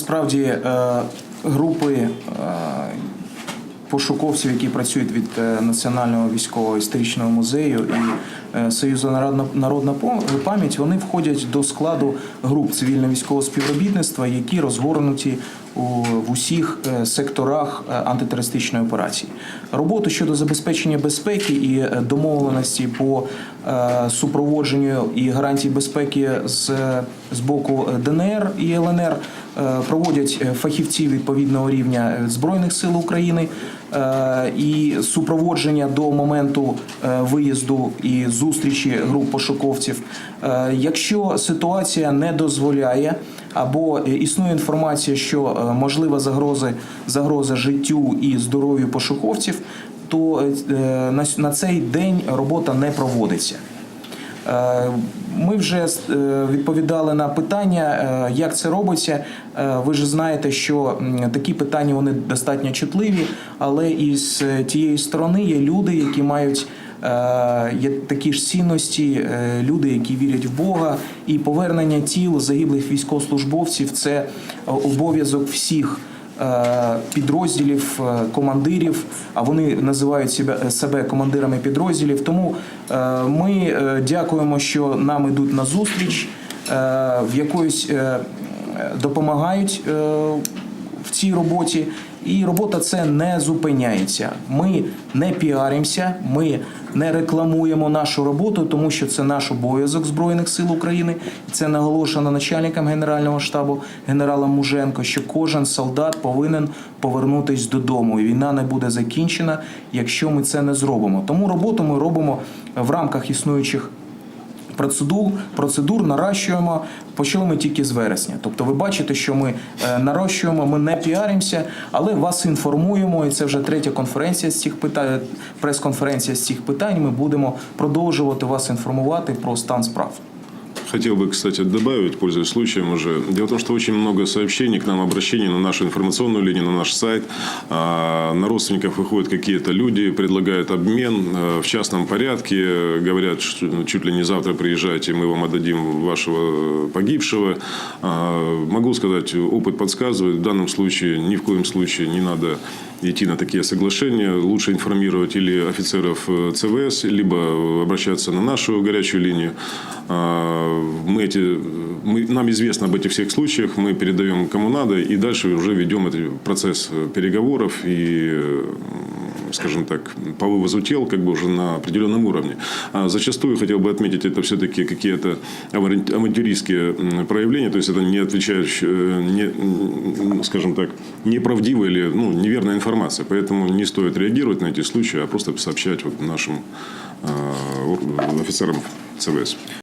Справді е, групи е, пошуковців, які працюють від е, Національного військово-історичного музею і Союзу Народна, пам'ять, вони входять до складу груп цивільно-військового співробітництва, які розгорнуті в усіх секторах антитерористичної операції. Роботу щодо забезпечення безпеки і домовленості по супроводженню і гарантії безпеки з, з боку ДНР і ЛНР е, проводять е, фахівці відповідного рівня е, Збройних сил України е, і супроводження до моменту е, виїзду і зустрічі груп пошуковців. Е, Якщо ситуація не дозволяє або е, існує інформація, що е, можлива загроза, загроза життю і здоров'ю пошуковців, то е, на, цей день робота не проводиться. Е, Ми вже е, відповідали на питання, як це робиться. Ви ж знаєте, що такі питання вони достатньо чутливі, але із тієї сторони є люди, які мають такі ж цінності, люди, які вірять в Бога, і повернення тіл загиблих військовослужбовців це обов'язок всіх підрозділів, е, командирів, а вони називають себе, себе командирами підрозділів. Тому е, ми е, дякуємо, що нам ідуть на зустріч, е, в якоїсь е, допомагають е, цій роботі. І робота це не зупиняється. Ми не піаримося, ми не рекламуємо нашу роботу, тому що це наш обов'язок Збройних сил України. Це наголошено начальником Генерального штабу генералом Муженко, що кожен солдат повинен повернутись додому. І війна не буде закінчена, якщо ми це не зробимо. Тому роботу ми робимо в рамках існуючих процедур, процедур наращуємо. Почали ми тільки з вересня. Тобто, ви бачите, що ми е, нарощуємо, ми не піаримося, але вас інформуємо. І це вже третя конференція з цих питань, прес-конференція з цих питань. Ми будемо продовжувати вас інформувати про стан справ. Хотел бы, кстати, добавить, пользуясь случаем уже. Дело в том, что очень много сообщений к нам, обращений на нашу информационную линию, на наш сайт. А, На родственников выходят какие-то люди, предлагают обмен э, в частном порядке. Говорят, что ну, чуть ли не завтра приезжайте, мы вам отдадим вашего погибшего. А, Могу сказать, опыт подсказывает, в данном случае ни в коем случае не надо идти на такие соглашения. Лучше информировать или офицеров э, ЦВС, либо обращаться на нашу горячую линию. Мы эти, мы, нам известно об этих всех случаях, мы передаем кому надо, и дальше уже ведем этот процесс э, переговоров и, скажем так, по вывозу тел как бы уже на определенном уровне. А зачастую, хотел бы отметить, это все-таки какие-то аван- авантюристские проявления, то есть это не отвечающая, э, не, скажем так, неправдивая или ну, неверная информация. Поэтому не стоит реагировать на эти случаи, а просто сообщать вот нашим э, офицерам ЦВС.